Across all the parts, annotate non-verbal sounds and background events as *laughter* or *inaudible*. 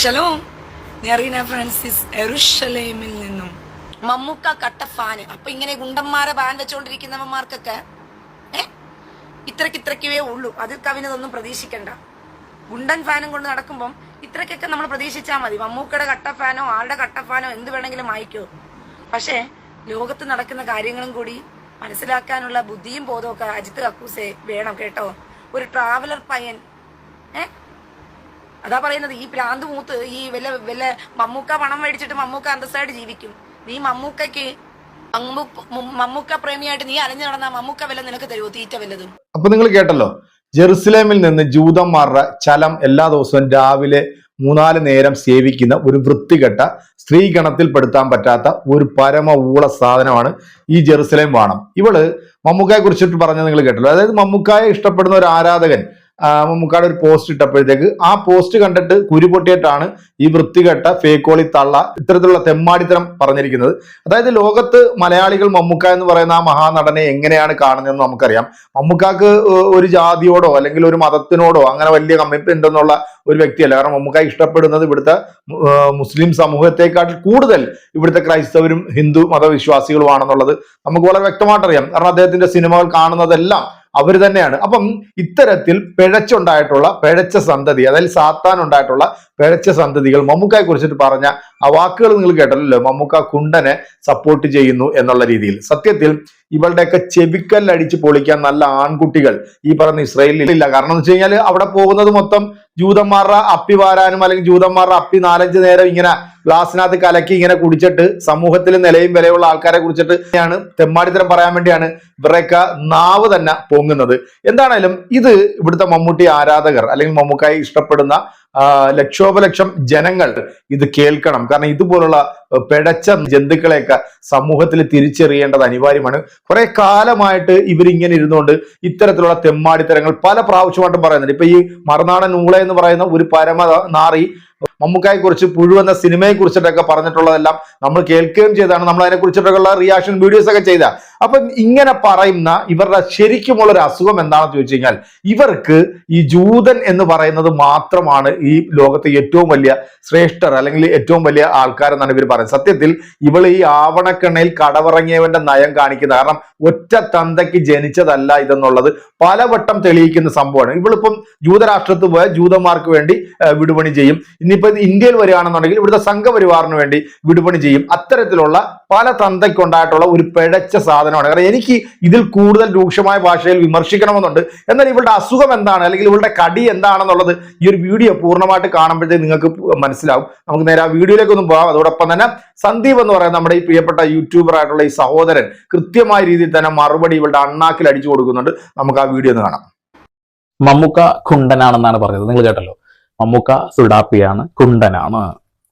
ഷലോ നെറീന Francis എറുഷലേമിൽ നിന്നും. മമ്മൂക്ക കട്ട fan. അപ്പൊ ഇങ്ങനെ ഗുണ്ടന്മാരെ ബാൻ വെച്ചോണ്ടിരിക്കുന്നവന്മാർക്കൊക്കെ ഏ? ഇത്രക്ക് ഇത്രക്കേ ഉള്ളൂ. അതിൽ കവിനതൊന്നും പ്രതീക്ഷിക്കണ്ട. ഗുണ്ടൻ ഫാനും കൊണ്ട് നടക്കുമ്പം ഇത്രക്കൊക്കെ നമ്മൾ പ്രതീക്ഷിച്ചാൽ മതി. മമ്മൂക്കയുടെ കട്ട ഫാനോ ആളുടെ കട്ട ഫാനോ എന്ത് വേണമെങ്കിലും വായിക്കോ പക്ഷേ ലോകത്ത് നടക്കുന്ന കാര്യങ്ങളും കൂടി മനസ്സിലാക്കാനുള്ള ബുദ്ധിയും ബോധവും ഒക്കെ അജിത് കക്കൂസെ വേണം കേട്ടോ. ഒരു ട്രാവലർ പയ്യൻ ഏ? അതാ പറയുന്നത് ഈ പ്രാന്ത് മൂത്ത് ഈ വല്ല വല്ല മമ്മൂക്ക പണം മേടിച്ചിട്ട് മമ്മൂക്ക അന്തസ്സായിട്ട് ജീവിക്കും. നീ മമ്മൂക്കയ്ക്ക് മമ്മൂ- മമ്മൂ- മമ്മൂക്ക പ്രേമിയായിട്ട് നീ അലഞ്ഞു നടന്ന മമ്മൂക്ക വല്ല നിനക്ക് തരുമോ തീറ്റ വല്ലതും. അപ്പൊ നിങ്ങൾ കേട്ടല്ലോ ജെറുസലേമിൽ നിന്ന് ജൂതന്മാരുടെ ചലം എല്ലാ ദിവസവും രാവിലെ മൂന്നാൽ നേരം സേവിക്കുന്ന ഒരു വൃത്തികെട്ട സ്ത്രീഗണത്തിൽപ്പെടുത്താൻ പറ്റാത്ത ഒരു പരമ ഊള സാധനമാണ് ഈ ജെറുസലേം വാണം. ഇവൾ മമ്മൂക്കായെ കുറിച്ചിട്ട് പറഞ്ഞത് നിങ്ങൾ കേട്ടല്ലോ. അതായത് മമ്മൂക്കായെ ഇഷ്ടപ്പെടുന്ന ഒരു ആരാധകൻ ആ, മമ്മൂക്കായുടെ ഒരു പോസ്റ്റ് ഇട്ടപ്പോഴത്തേക്ക് ആ പോസ്റ്റ് കണ്ടിട്ട് കുരുപൊട്ടിയിട്ടാണ് ഈ വൃത്തികെട്ട ഫേക്കോളി തള്ള ഇത്തരത്തിലുള്ള തെമ്മാടിത്തരം പറഞ്ഞിരിക്കുന്നത്. അതായത് ലോകത്ത് മലയാളികൾ മമ്മൂക്ക എന്ന് പറയുന്ന ആ മഹാനടനെ എങ്ങനെയാണ് കാണുന്നതെന്ന് നമുക്കറിയാം. മമ്മൂക്കാക്ക് ഒരു ജാതിയോടോ അല്ലെങ്കിൽ ഒരു മതത്തിനോടോ അങ്ങനെ വലിയ കമ്മിറ്റ് ഉണ്ടെന്നുള്ള ഒരു വ്യക്തിയല്ല. കാരണം മമ്മൂക്ക ഇഷ്ടപ്പെടുന്നത് ഇവിടുത്തെ മുസ്ലിം സമൂഹത്തെക്കാട്ടിൽ കൂടുതൽ ഇവിടുത്തെ ക്രൈസ്തവരും ഹിന്ദു മതവിശ്വാസികളുമാണെന്നുള്ളത് നമുക്ക് വളരെ വ്യക്തമായിട്ടറിയാം. കാരണം അദ്ദേഹത്തിന്റെ സിനിമകൾ കാണുന്നതെല്ലാം അവർ തന്നെയാണ്. അപ്പം ഇത്തരത്തിൽ പിഴച്ചുണ്ടായിട്ടുള്ള പിഴച്ച സന്തതി അതായത് സാത്താൻ ഉണ്ടായിട്ടുള്ള പിഴച്ച സന്തതികൾ മമ്മൂക്കയെ കുറിച്ചിട്ട് പറഞ്ഞ ആ വാക്കുകൾ നിങ്ങൾ കേട്ടല്ലോ മമ്മൂക്ക കുണ്ടനെ സപ്പോർട്ട് ചെയ്യുന്നു എന്നുള്ള രീതിയിൽ. സത്യത്തിൽ ഇവളുടെയൊക്കെ ചെവിക്കല്ലടിച്ച് പൊളിക്കാൻ നല്ല ആൺകുട്ടികൾ ഈ പറഞ്ഞ ഇസ്രയേലിൽ ഇല്ല. കാരണം എന്ന് വെച്ച് അവിടെ പോകുന്നത് മൊത്തം ജൂതന്മാരുടെ അപ്പി വാരാനും അല്ലെങ്കിൽ ജൂതന്മാരുടെ അപ്പി നാലഞ്ച് നേരം ഇങ്ങനെ ഗ്ലാസിനകത്ത് കലക്കി ഇങ്ങനെ കുടിച്ചിട്ട് സമൂഹത്തിൽ നിലയും വിലയുള്ള ആൾക്കാരെ കുറിച്ചിട്ട് ആണ് തെമ്മാടിത്തരം പറയാൻ വേണ്ടിയാണ് ഇവരുടെയൊക്കെ നാവ് തന്നെ പൊങ്ങുന്നത്. എന്താണേലും ഇത് ഇവിടുത്തെ മമ്മൂട്ടി ആരാധകർ അല്ലെങ്കിൽ മമ്മൂക്കായി ഇഷ്ടപ്പെടുന്ന ലക്ഷോപലക്ഷം ജനങ്ങൾ ഇത് കേൾക്കണം. കാരണം ഇതുപോലുള്ള പെടച്ച ജന്തുക്കളെയൊക്കെ സമൂഹത്തിൽ തിരിച്ചറിയേണ്ടത് അനിവാര്യമാണ്. കുറെ കാലമായിട്ട് ഇവരിങ്ങനെ ഇരുന്നുകൊണ്ട് ഇത്തരത്തിലുള്ള തെമ്മാടിത്തരങ്ങൾ പല പ്രാവശ്യമായിട്ടും പറയുന്നുണ്ട്. ഇപ്പൊ ഈ മറുനാടൻ ഊള എന്ന് പറയുന്ന ഒരു പരമ നാറി മമ്മൂക്കായെ കുറിച്ച് പുഴു എന്ന സിനിമയെ കുറിച്ചിട്ടൊക്കെ പറഞ്ഞിട്ടുള്ളതെല്ലാം നമ്മൾ കേൾക്കുകയും ചെയ്താണ് നമ്മൾ അതിനെ കുറിച്ചിട്ടൊക്കെയുള്ള റിയാക്ഷൻ വീഡിയോസ് ഒക്കെ ചെയ്ത. അപ്പൊ ഇങ്ങനെ പറയുന്ന ഇവരുടെ ശരിക്കുമുള്ള ഒരു അസുഖം എന്താണെന്ന് ചോദിച്ചു കഴിഞ്ഞാൽ ഇവർക്ക് ഈ ജൂതൻ എന്ന് പറയുന്നത് മാത്രമാണ് ഈ ലോകത്തെ ഏറ്റവും വലിയ ശ്രേഷ്ഠർ അല്ലെങ്കിൽ ഏറ്റവും വലിയ ആൾക്കാരെന്നാണ് ഇവർ പറയുന്നത്. സത്യത്തിൽ ഇവൾ ഈ ആവണക്കെണ്ണയിൽ കടവിറങ്ങിയവന്റെ നയം കാണിക്കുന്നത് കാരണം ഒറ്റ തന്തയ്ക്ക് ജനിച്ചതല്ല ഇതെന്നുള്ളത് പലവട്ടം തെളിയിക്കുന്ന സംഭവമാണ്. ഇവളിപ്പം ജൂതരാഷ്ട്രത്ത് പോയ ജൂതന്മാർക്ക് വേണ്ടി വിടുപണി ചെയ്യും. ഇനിയിപ്പോ ഇന്ത്യയിൽ വരികയാണെന്നുണ്ടെങ്കിൽ ഇവിടുത്തെ സംഘപരിവാറിന് വേണ്ടി വിടുപണി ചെയ്യും. അത്തരത്തിലുള്ള പല തന്തയ്ക്കുണ്ടായിട്ടുള്ള ഒരു പിഴച്ച സാധനമാണ്. കാരണം എനിക്ക് ഇതിൽ കൂടുതൽ രൂക്ഷമായ ഭാഷയിൽ വിമർശിക്കണമെന്നുണ്ട്. എന്നാൽ ഇവളുടെ അസുഖം എന്താണ്? അല്ലെങ്കിൽ ഇവളുടെ കടി എന്താണെന്നുള്ളത് ഈ ഒരു വീഡിയോ പൂർണമായിട്ട് കാണുമ്പോഴത്തേക്ക് നിങ്ങൾക്ക് മനസ്സിലാവും. നമുക്ക് നേരെ ആ വീഡിയോയിലേക്ക് ഒന്നും പോകാം. അതോടൊപ്പം തന്നെ സന്ദീപ് എന്ന് പറയുന്ന നമ്മുടെ ഈ പ്രിയപ്പെട്ട യൂട്യൂബർ ആയിട്ടുള്ള ഈ സഹോദരൻ കൃത്യമായ രീതിയിൽ തന്നെ മറുപടി ഇവളുടെ അണ്ണാക്കിൽ അടിച്ചു കൊടുക്കുന്നുണ്ട്. നമുക്ക് ആ വീഡിയോ ഒന്ന് കാണാം. മമ്മുക്ക കുണ്ടനാണെന്നാണ് പറഞ്ഞത്. നിങ്ങൾ കേട്ടല്ലോ. മമ്മൂക്ക സുഡാപ്പിയാണ് കുണ്ടനാണ്.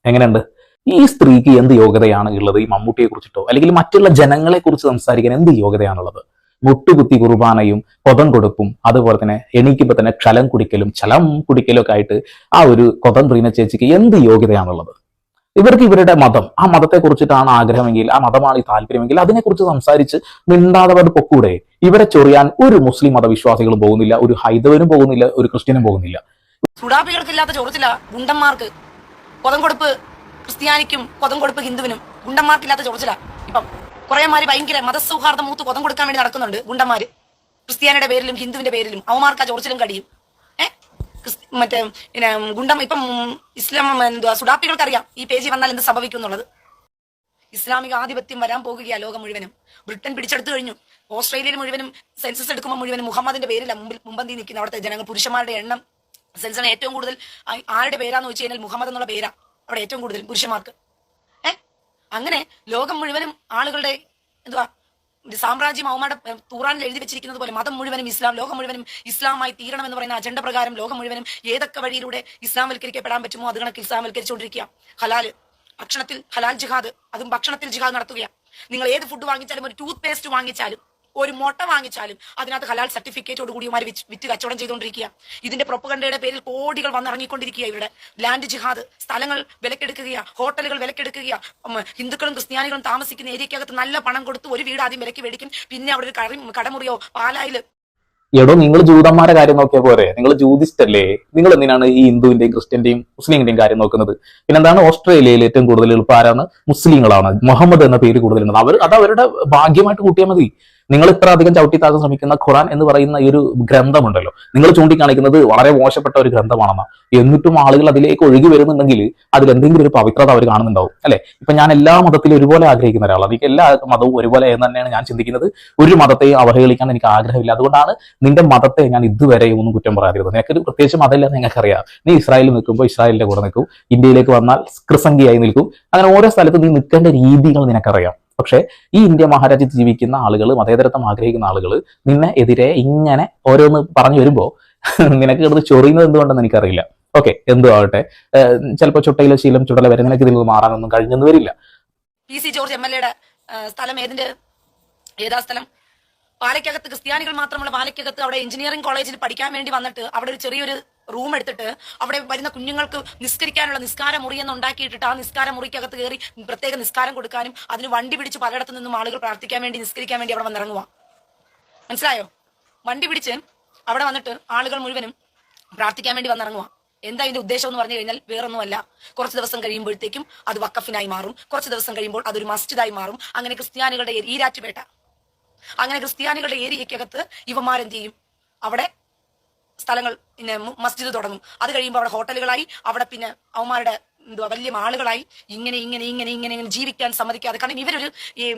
എങ്ങനെയുണ്ട്? ഈ സ്ത്രീക്ക് എന്ത് യോഗ്യതയാണ് ഉള്ളത്? ഈ മമ്മൂട്ടിയെ കുറിച്ചിട്ടോ അല്ലെങ്കിൽ മറ്റുള്ള ജനങ്ങളെ കുറിച്ച് സംസാരിക്കാൻ എന്ത് യോഗ്യതയാണുള്ളത്? മുട്ടുകുത്തി കുർബാനയും കൊതം കൊടുപ്പും അതുപോലെ തന്നെ എണീക്കുമ്പോൾ തന്നെ ക്ഷലം കുടിക്കലും ചലം കുടിക്കലും ഒക്കെ ആയിട്ട് ആ ഒരു കൊതം പ്രീന ചേച്ചിക്ക് എന്ത് യോഗ്യതയാണുള്ളത്? ഇവർക്ക് ഇവരുടെ മതം ആ മതത്തെ കുറിച്ചിട്ടാണ് ആഗ്രഹമെങ്കിൽ ആ മതമാണ് ഈ താല്പര്യമെങ്കിൽ അതിനെക്കുറിച്ച് സംസാരിച്ച് മിണ്ടാതെ അത് പൊക്കൂടെ. ഇവരെ ചൊറിയാൻ ഒരു മുസ്ലിം മതവിശ്വാസികളും പോകുന്നില്ല ഒരു ഹൈന്ദവനും പോകുന്നില്ല ഒരു ക്രിസ്ത്യനും പോകുന്നില്ല. സുഡാപ്പികൾക്കില്ലാത്ത ചോറത്തില്ല ഗുണ്ടന്മാർക്ക്. കൊതം കൊടുപ്പ് ക്രിസ്ത്യാനിക്കും കൊതം കൊടുപ്പ് ഹിന്ദുവിനും ഗുണ്ടന്മാർക്കില്ലാത്ത ചോറച്ചില. ഇപ്പം കുറെ മാര് ഭയങ്കര മതസൗഹാർദ്ദം മൂത്ത് കൊതം കൊടുക്കാൻ വേണ്ടി നടക്കുന്നുണ്ട് ഗുണ്ടന്മാര്. ക്രിസ്ത്യാനിയുടെ പേരിലും ഹിന്ദുവിന്റെ പേരിലും അവന്മാർക്ക് ആ ചോറച്ചിലും കടിയും മറ്റേ പിന്നെ ഗുണ്ടം ഇപ്പം ഇസ്ലാം എന്തുവാ സുഡാപ്പികൾക്കറിയാം ഈ പേജ് വന്നാൽ എന്ത് സംഭവിക്കും എന്നുള്ളത് ഇസ്ലാമിക ആധിപത്യം വരാൻ പോകുകയാ ലോകം മുഴുവനും. ബ്രിട്ടൻ പിടിച്ചെടുത്തു കഴിഞ്ഞു. ഓസ്ട്രേലിയയിൽ മുഴുവനും സെൻസസ് എടുക്കുമ്പോൾ മുഴുവനും മുഹമ്മദിന്റെ പേരിൽ മുമ്പിൽ മുമ്പന്തി നിൽക്കുന്ന അവിടുത്തെ ജനങ്ങൾ പുരുഷന്മാരുടെ എണ്ണം സെൻസസിന് ഏറ്റവും കൂടുതൽ ആരുടെ പേരാന്ന് വെച്ച് കഴിഞ്ഞാൽ മുഹമ്മദ് എന്നുള്ള പേരാ. അവിടെ ഏറ്റവും കൂടുതൽ പുരുഷന്മാർക്ക്. ഏ? അങ്ങനെ ലോകം മുഴുവനും ആളുകളുടെ എന്തുവാ സാമ്രാജ്യം അവമാരുടെ ഏ, എഴുതി വെച്ചിരിക്കുന്നത് പോലെ മതം മുഴുവനും ഇസ്ലാം ലോകം മുഴുവനും ഇസ്ലാമായി തീരണം എന്ന് പറയുന്ന അജണ്ട പ്രകാരം ലോകം മുഴുവനും ഏതൊക്കെ വഴിയിലൂടെ ഇസ്ലാം വൽക്കരിക്കപ്പെടാൻ പറ്റുമോ അത് കണക്ക് ഇസ്ലാം വൽക്കരിച്ചുകൊണ്ടിരിക്കുക ഹലാൽ. ഭക്ഷണത്തിൽ ഹലാൽ ജിഹാദ്. അതും ഭക്ഷണത്തിൽ ജിഹാദ് നടത്തുകയാണ് നിങ്ങൾ ഏത് ഫുഡ് വാങ്ങിച്ചാലും ഒരു ടൂത്ത് പേസ്റ്റ് വാങ്ങിച്ചാലും ഒരു മുട്ട വാങ്ങിച്ചാലും അതിനകത്ത് ഹലാൽ സർട്ടിഫിക്കറ്റോട് കൂടി ഇവന്മാർ വിറ്റ് കച്ചവടം ചെയ്തുകൊണ്ടിരിക്കുക ഇതിന്റെ പ്രൊപ്പഗണ്ടയുടെ പേരിൽ കോടികൾ വന്നിറങ്ങിക്കൊണ്ടിരിക്കുക ഇവിടെ. ലാൻഡ് ജിഹാദ് സ്ഥലങ്ങൾ വിലക്കെടുക്കുക ഹോട്ടലുകൾ വിലക്കെടുക്കുക ഹിന്ദുക്കളും ക്രിസ്ത്യാനികളും താമസിക്കുന്ന ഏരിയക്കകത്ത് നല്ല പണം കൊടുത്ത് ഒരു വീട് ആദ്യം വിലക്ക് മേടിക്കും. പിന്നെ അവിടെ ഒരു കറി കടമുറിയോ പാലായിൽ. എടോ നിങ്ങൾ ജൂതന്മാരെ കാര്യം നോക്കിയാൽ പോരെ? നിങ്ങൾ ജൂതിസ്റ്റ് അല്ലേ നിങ്ങൾ എന്തിനാണ് ഈ ഹിന്ദുവിന്റെയും ക്രിസ്ത്യന്റെയും മുസ്ലിമിന്റെയും കാര്യം നോക്കുന്നത്? പിന്നെ എന്താണ് ഓസ്ട്രേലിയയിൽ ഏറ്റവും കൂടുതൽ എളുപ്പമാരാണ് മുസ്ലിങ്ങളാണ്. മുഹമ്മദ് എന്ന പേര് കൂടുതലുണ്ട്. അവർ അത് അവരുടെ ഭാഗ്യമായിട്ട് കൂട്ടിയാൽ മതി. നിങ്ങൾ ഇത്ര അധികം ചവിട്ടി ശ്രമിക്കുന്ന ഖുറാൻ എന്ന് പറയുന്ന ഈ ഒരു ഗ്രന്ഥമുണ്ടല്ലോ. നിങ്ങൾ ചൂണ്ടിക്കാണിക്കുന്നത് വളരെ മോശപ്പെട്ട ഒരു ഗ്രന്ഥമാണെന്ന. എന്നിട്ടും ആളുകൾ അതിലേക്ക് ഒഴുകി വരുന്നുണ്ടെങ്കിൽ അതിൽ എന്തെങ്കിലും ഒരു പവിത്രത അവർ കാണുന്നുണ്ടാവും അല്ലെ? ഇപ്പൊ ഞാൻ എല്ലാ മതത്തിലും ഒരുപോലെ ആഗ്രഹിക്കുന്ന ഒരാളാണ് എനിക്ക് എല്ലാ മതവും ഒരുപോലെ എന്ന് തന്നെയാണ് ഞാൻ ചിന്തിക്കുന്നത്. ഒരു മതത്തെയും അവഹേളിക്കാൻ എനിക്ക് ആഗ്രഹമില്ല. അതുകൊണ്ടാണ് നിന്റെ മതത്തെ ഞാൻ ഇതുവരെ ഒന്നും കുറ്റം പറയാതിരുന്നത്. നിനക്കൊരു പ്രത്യേകിച്ച് മതമില്ലെന്ന് നിങ്ങൾക്കറിയാം നീ ഇസ്രായേലിൽ നിൽക്കുമ്പോൾ ഇസ്രായേലിന്റെ കൂടെ നിൽക്കും. ഇന്ത്യയിലേക്ക് വന്നാൽ ക്രിസംഖിയായി നിൽക്കും. അങ്ങനെ ഓരോ സ്ഥലത്തും നീ നിൽക്കേണ്ട രീതികൾ നിനക്കറിയാം. പക്ഷേ ഈ ഇന്ത്യ മഹാരാജ്യത്ത് ജീവിക്കുന്ന ആളുകൾ മതേതരത്വം ആഗ്രഹിക്കുന്ന ആളുകൾ നിന്നെ എതിരെ ഇങ്ങനെ ഓരോന്ന് പറഞ്ഞു വരുമ്പോൾ *laughs* നിനക്ക് കിടന്ന് ചൊറിയുന്നത് എന്തുകൊണ്ടെന്ന് എനിക്കറിയില്ല. ഓക്കെ എന്തോ ആവട്ടെ. ചിലപ്പോൾ ചുട്ടയിലെ ശീലം ചുടല വരെ നിനക്ക് ഇതിൽ നിന്ന് മാറാനൊന്നും കഴിഞ്ഞെന്ന് വരില്ല. P. C. George M. L. എയുടെ സ്ഥലം ഏതിന്റെ? ഏതാ സ്ഥലം? പാലയ്ക്കകത്ത് ക്രിസ്ത്യാനികൾ മാത്രമുള്ള പാലയ്ക്കകത്ത് അവിടെ എഞ്ചിനീയറിംഗ് കോളേജിൽ പഠിക്കാൻ വേണ്ടി വന്നിട്ട് അവിടെ ഒരു ചെറിയൊരു റൂം എടുത്തിട്ട് അവിടെ വരുന്ന കുഞ്ഞുങ്ങൾക്ക് നിസ്കരിക്കാനുള്ള നിസ്കാര മുറി എന്ന് ഉണ്ടാക്കിയിട്ടിട്ട് ആ നിസ്കാര മുറിക്കകത്ത് കയറി പ്രത്യേക നിസ്കാരം കൊടുക്കാനും അതിന് വണ്ടി പിടിച്ച് പലയിടത്തു നിന്നും ആളുകൾ പ്രാർത്ഥിക്കാൻ വേണ്ടി നിസ്കരിക്കാൻ വേണ്ടി അവിടെ വന്നിറങ്ങുക മനസ്സിലായോ? വണ്ടി പിടിച്ച് അവിടെ വന്നിട്ട് ആളുകൾ മുഴുവനും പ്രാർത്ഥിക്കാൻ വേണ്ടി വന്നിറങ്ങുക എന്താ ഇതിന്റെ ഉദ്ദേശം എന്ന് പറഞ്ഞു കഴിഞ്ഞാൽ വേറൊന്നുമല്ല. കുറച്ച് ദിവസം കഴിയുമ്പോഴത്തേക്കും അത് വക്കഫിനായി മാറും. കുറച്ച് ദിവസം കഴിയുമ്പോൾ അതൊരു മസ്ജിദായി മാറും. അങ്ങനെ ക്രിസ്ത്യാനികളുടെ ഈരാറ്റുപേട്ട. അങ്ങനെ ക്രിസ്ത്യാനികളുടെ ഏരിയക്കകത്ത് ഇവന്മാരെന്ത് ചെയ്യും? അവിടെ സ്ഥലങ്ങൾ പിന്നെ മസ്ജിദ് തുടങ്ങും. അത് കഴിയുമ്പോൾ അവിടെ ഹോട്ടലുകളായി അവിടെ പിന്നെ അവന്മാരുടെ എന്തുവാ വലിയ ആളുകളായി ഇങ്ങനെ ഇങ്ങനെ ഇങ്ങനെ ഇങ്ങനെ ഇങ്ങനെ ജീവിക്കാൻ സമ്മതിക്കാതെ. കാരണം ഇവരൊരു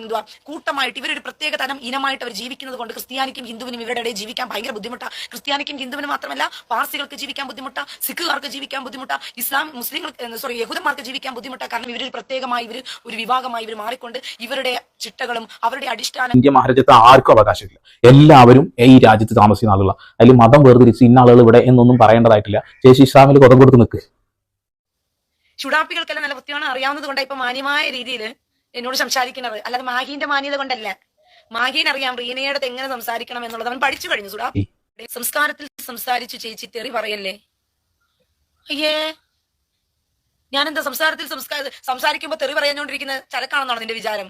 എന്തുവാ കൂട്ടമായിട്ട് ഇവരൊരു പ്രത്യേക തരം ഇനമായിട്ട് അവർ ജീവിക്കുന്നത് കൊണ്ട് ക്രിസ്ത്യാനിക്കും ഹിന്ദുവിനും ഇവരുടെ ഇടയിൽ ജീവിക്കാൻ ഭയങ്കര ബുദ്ധിമുട്ടാണ് ക്രിസ്ത്യാനിക്കും ഹിന്ദുവിനും മാത്രമല്ല പാർസികൾക്ക് ജീവിക്കാൻ ബുദ്ധിമുട്ടാണ് സിഖുകാർക്ക് ജീവിക്കാൻ ബുദ്ധിമുട്ടാണ് ഇസ്ലാം മുസ്ലിങ്ങൾക്ക് സോറി യഹൂദന്മാർക്ക് ജീവിക്കാൻ ബുദ്ധിമുട്ടാണ് കാരണം ഇവരൊരു പ്രത്യേകമായി ഇവർ ഒരു വിഭാഗമായി ഇവർ മാറിക്കൊണ്ട് ഇവരുടെ ചിട്ടകളും അവരുടെ അടിസ്ഥാന ഇന്ത്യ മഹാരാജ്യത്ത് ആർക്കും അവകാശമില്ല. എല്ലാവരും ഈ രാജ്യത്ത് താമസിക്കുന്ന ആളുകളാണ് അതിൽ മതം വേർതിരിച്ച് ഇന്ന ആളുകൾ ഇവിടെ എന്നൊന്നും പറയേണ്ടതായിട്ടില്ല. ചേച്ചി ഇസ്ലാമിൽ കൊതം കൊടുത്ത് നിൽക്ക്. ചുടാപ്പികൾക്കെല്ലാം നല്ല വൃത്തിയാണ് അറിയാവുന്നത് കൊണ്ടാണ് ഇപ്പൊ മാന്യമായ രീതിയിൽ എന്നോട് സംസാരിക്കുന്നത്. അല്ലാതെ മാഹീന്റെ മാന്യത കൊണ്ടല്ല. മാഹീൻ അറിയാം റീനയുടെ എങ്ങനെ സംസാരിക്കണം എന്നുള്ളത്. അവൻ പഠിച്ചു കഴിഞ്ഞു. സുഡാ സംസ്കാരത്തിൽ സംസാരിച്ചു ചേച്ചി തെറി പറയല്ലേ? അയ്യേ ഞാനെന്താ സംസാരത്തിൽ സംസ്കാര സംസാരിക്കുമ്പോ തെറി പറയാഞ്ഞോണ്ടിരിക്കുന്ന ചരക്കാണെന്നാണ് നിന്റെ വിചാരം?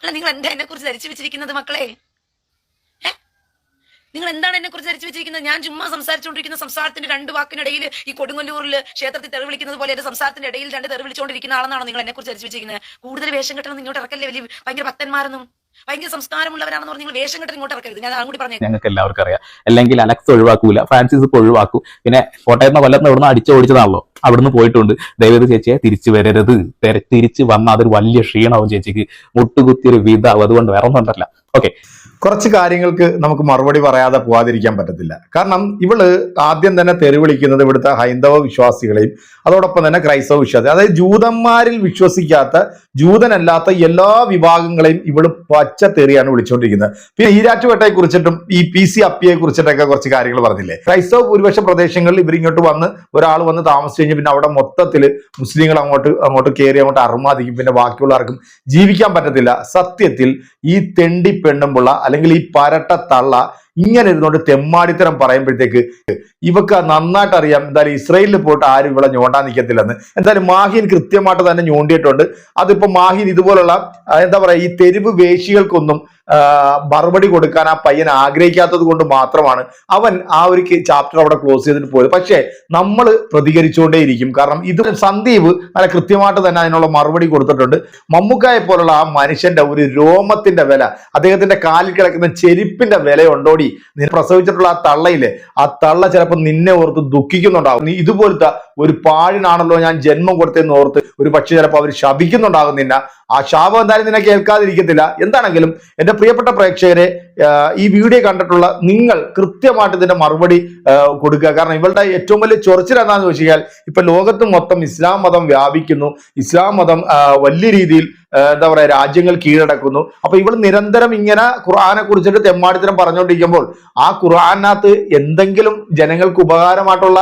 അല്ല നിങ്ങൾ എന്താ എന്നെ കുറിച്ച് ധരിച്ചു വെച്ചിരിക്കുന്നത് മക്കളെ? നിങ്ങൾ എന്താണ് എന്നെ കുറിച്ച് ധരിച്ചു വെച്ചിരിക്കുന്നത്? ഞാൻ ചുമ്മാ സംസാരിച്ചുകൊണ്ടിരിക്കുന്ന സംസാരത്തിന്റെ രണ്ട് വാക്കിനിടയിൽ ഈ കൊടുങ്ങല്ലൂരിൽ ക്ഷേത്രത്തിൽ തെറി വിളിക്കുന്നത് പോലെ എന്റെ സംസാരത്തിന്റെ ഇടയിൽ രണ്ട് തെറി വിളിച്ചുകൊണ്ടിരിക്കുന്ന നിങ്ങൾ എന്നെ കുറിച്ച് ധരിച്ചു വെച്ചിരിക്കുന്നത്? കൂടുതൽ വേഷം കെട്ടണം ഇങ്ങോട്ട് ഇറക്കല്ലേ വലിയ ഭയങ്കര ഭക്തന്മാരൊന്നും? ഭയങ്കര സംസ്കാരമുള്ളവരാണെന്ന് പറഞ്ഞ് നിങ്ങൾ വേഷം കെട്ടി ഇങ്ങോട്ട് ഇറക്കരുത്. ഞാൻ അങ്ങോട്ട് പറഞ്ഞു ഞങ്ങൾക്ക് എല്ലാവർക്കും അറിയാം. അല്ലെങ്കിൽ അലക്സ് ഒഴിവാക്കൂല ഫ്രാൻസിസ് ഇപ്പൊ ഒഴിവാക്കും. പിന്നെ കോട്ടയത്ത് കൊല്ലത്ത് ഇവിടുന്ന് അടിച്ചോടിച്ചതാണല്ലോ അവിടുന്ന് പോയിട്ടുണ്ട്. ദൈവത് ചേച്ചിയെ തിരിച്ചു വരരുത്. തിരിച്ചു വന്നാൽ അതൊരു വലിയ ക്ഷീണവും ചേച്ചിക്ക്. മുട്ടുകുത്തി ഒരു വിധാവും അതുകൊണ്ട് വേറെ ഒന്നും ഉണ്ടല്ല. ഓക്കെ കുറച്ച് കാര്യങ്ങൾക്ക് നമുക്ക് മറുപടി പറയാതെ പോവാതിരിക്കാൻ പറ്റത്തില്ല. കാരണം ഇവൾ ആദ്യം തന്നെ തെരുവിളിക്കുന്നത് ഇവിടുത്തെ ഹൈന്ദവ വിശ്വാസികളെയും അതോടൊപ്പം തന്നെ ക്രൈസ്തവ വിശ്വാസി അതായത് ജൂതന്മാരിൽ വിശ്വസിക്കാത്ത ജൂതനല്ലാത്ത എല്ലാ വിഭാഗങ്ങളെയും ഇവൾ പച്ച തെറിയാണ് വിളിച്ചുകൊണ്ടിരിക്കുന്നത് പിന്നെ ഈരാറ്റുപേട്ടയെ കുറിച്ചിട്ടും ഈ പി സി അപ്പിയെ കുറിച്ചിട്ടൊക്കെ കുറച്ച് കാര്യങ്ങൾ പറഞ്ഞില്ലേ? ക്രൈസ്തവ ഭൂരിപക്ഷ പ്രദേശങ്ങളിൽ ഇവരിങ്ങോട്ട് വന്ന് ഒരാൾ വന്ന് താമസിച്ചു കഴിഞ്ഞാൽ പിന്നെ അവിടെ മൊത്തത്തിൽ മുസ്ലിങ്ങൾ അങ്ങോട്ട് അങ്ങോട്ട് കയറി അങ്ങോട്ട് അറുമാതിക്കും പിന്നെ ബാക്കിയുള്ളവർക്കും ജീവിക്കാൻ പറ്റത്തില്ല. സത്യത്തിൽ ഈ തെണ്ടി പെണ്ണുമ്പുള്ള അല്ലെങ്കിൽ ഈ പരട്ട തള്ള ഇങ്ങനെ ഇരുന്നുകൊണ്ട് തെമ്മാടിത്തരം പറയുമ്പോഴത്തേക്ക് ഇവക്ക് നന്നായിട്ട് അറിയാം എന്തായാലും ഇസ്രയേലിൽ പോയിട്ട് ആരും ഇവിടെ ഞോണ്ടാൻ നിൽക്കത്തില്ലെന്ന് എന്തായാലും മാഹിൻ കൃത്യമായിട്ട് തന്നെ ഞോണ്ടിയിട്ടുണ്ട്. അതിപ്പോ മാഹിൻ ഇതുപോലുള്ള എന്താ പറയാ ഈ തെരുവ് വേശികൾക്കൊന്നും മറുപടി കൊടുക്കാൻ ആ പയ്യൻ ആഗ്രഹിക്കാത്തത് കൊണ്ട് മാത്രമാണ് അവൻ ആ ഒരു ചാപ്റ്റർ അവിടെ ക്ലോസ് ചെയ്തിട്ട് പോയത്. പക്ഷേ നമ്മൾ പ്രതികരിച്ചുകൊണ്ടേയിരിക്കും. കാരണം ഇത് സന്ദീപ് നല്ല കൃത്യമായിട്ട് തന്നെ അതിനുള്ള മറുപടി കൊടുത്തിട്ടുണ്ട്. മമ്മൂക്കായെ പോലുള്ള ആ മനുഷ്യന്റെ ഒരു രോമത്തിന്റെ വില അദ്ദേഹത്തിന്റെ കാലിൽ കിടക്കുന്ന ചെരുപ്പിന്റെ വില ഉണ്ടോടി നീ പ്രസവിച്ചിട്ടുള്ള ആ തള്ളയില്ലേ? ആ തള്ള ചിലപ്പോൾ നിന്നെ ഓർത്ത് ദുഃഖിക്കുന്നുണ്ടാവും. നീ ഇതുപോലത്തെ ഒരു പാഴിനാണല്ലോ ഞാൻ ജന്മം കൊടുത്തതെന്ന് ഓർത്ത് ഒരു പക്ഷെ ചിലപ്പോൾ അവർ ശപിക്കുന്നുണ്ടാകും നിന്നെ. ആ ശാപം എന്തായാലും നിന്നെ കേൾക്കാതിരിക്കത്തില്ല. എന്താണെങ്കിലും എന്റെ പ്രിയപ്പെട്ട പ്രേക്ഷകരെ ഈ വീഡിയോ കണ്ടിട്ടുള്ള നിങ്ങൾ കൃത്യമായിട്ട് ഇതിന്റെ മറുപടി കൊടുക്കുക. കാരണം ഇവളുടെ ഏറ്റവും വലിയ ചൊറിച്ചിൽ എന്താണെന്ന് വെച്ച് കഴിഞ്ഞാൽ ഇപ്പൊ ലോകത്ത് മൊത്തം ഇസ്ലാം മതം വ്യാപിക്കുന്നു. ഇസ്ലാം മതം വലിയ രീതിയിൽ എന്താ പറയാ രാജ്യങ്ങൾ കീഴടക്കുന്നു. അപ്പൊ ഇവൾ നിരന്തരം ഇങ്ങനെ ഖുർആനെ കുറിച്ചിട്ട് തെമ്മാടിത്തരം പറഞ്ഞുകൊണ്ടിരിക്കുമ്പോൾ ആ ഖുർആനകത്ത് എന്തെങ്കിലും ജനങ്ങൾക്ക് ഉപകാരമായിട്ടുള്ള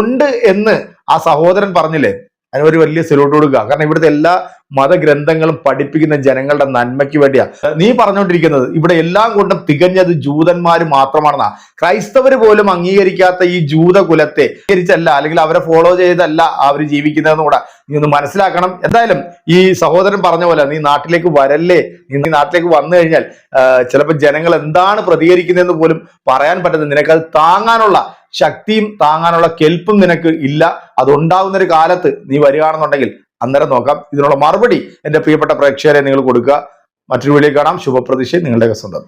ഉണ്ട് എന്ന് ആ സഹോദരൻ പറഞ്ഞില്ലേ? അതിന് ഒരു വലിയ സെലൂട്ട് കൊടുക്കുക. കാരണം ഇവിടുത്തെ എല്ലാ മതഗ്രന്ഥങ്ങളും പഠിപ്പിക്കുന്ന ജനങ്ങളുടെ നന്മയ്ക്ക് വേണ്ടിയാ. നീ പറഞ്ഞുകൊണ്ടിരിക്കുന്നത് ഇവിടെ എല്ലാം കൊണ്ടും തികഞ്ഞത് ജൂതന്മാർ മാത്രമാണെന്നാ. ക്രൈസ്തവര് പോലും അംഗീകരിക്കാത്ത ഈ ജൂതകുലത്തെ അംഗീകരിച്ചല്ല അല്ലെങ്കിൽ അവരെ ഫോളോ ചെയ്തല്ല അവർ ജീവിക്കുന്നതെന്ന് കൂടെ. നീ ഒന്ന് മനസ്സിലാക്കണം. എന്തായാലും ഈ സഹോദരൻ പറഞ്ഞ പോലെ നീ നാട്ടിലേക്ക് വരല്ലേ? നീ നാട്ടിലേക്ക് വന്നു കഴിഞ്ഞാൽ ചിലപ്പോൾ ജനങ്ങൾ എന്താണ് പ്രതികരിക്കുന്നതെന്ന് പോലും പറയാൻ പറ്റുന്നത് നിനക്കത് താങ്ങാനുള്ള ശക്തിയും താങ്ങാനുള്ള കെൽപ്പും നിനക്ക് ഇല്ല. അതുണ്ടാകുന്ന ഒരു കാലത്ത് നീ വരികയാണെന്നുണ്ടെങ്കിൽ അന്നേരം നോക്കാം. ഇതിനുള്ള മറുപടി എന്റെ പ്രിയപ്പെട്ട പ്രേക്ഷകരെ നിങ്ങൾ കൊടുക്കുക. മറ്റൊരു വീഡിയോ കാണാം. ശുഭപ്രതീക്ഷ നിങ്ങളുടെ സ്വന്തം.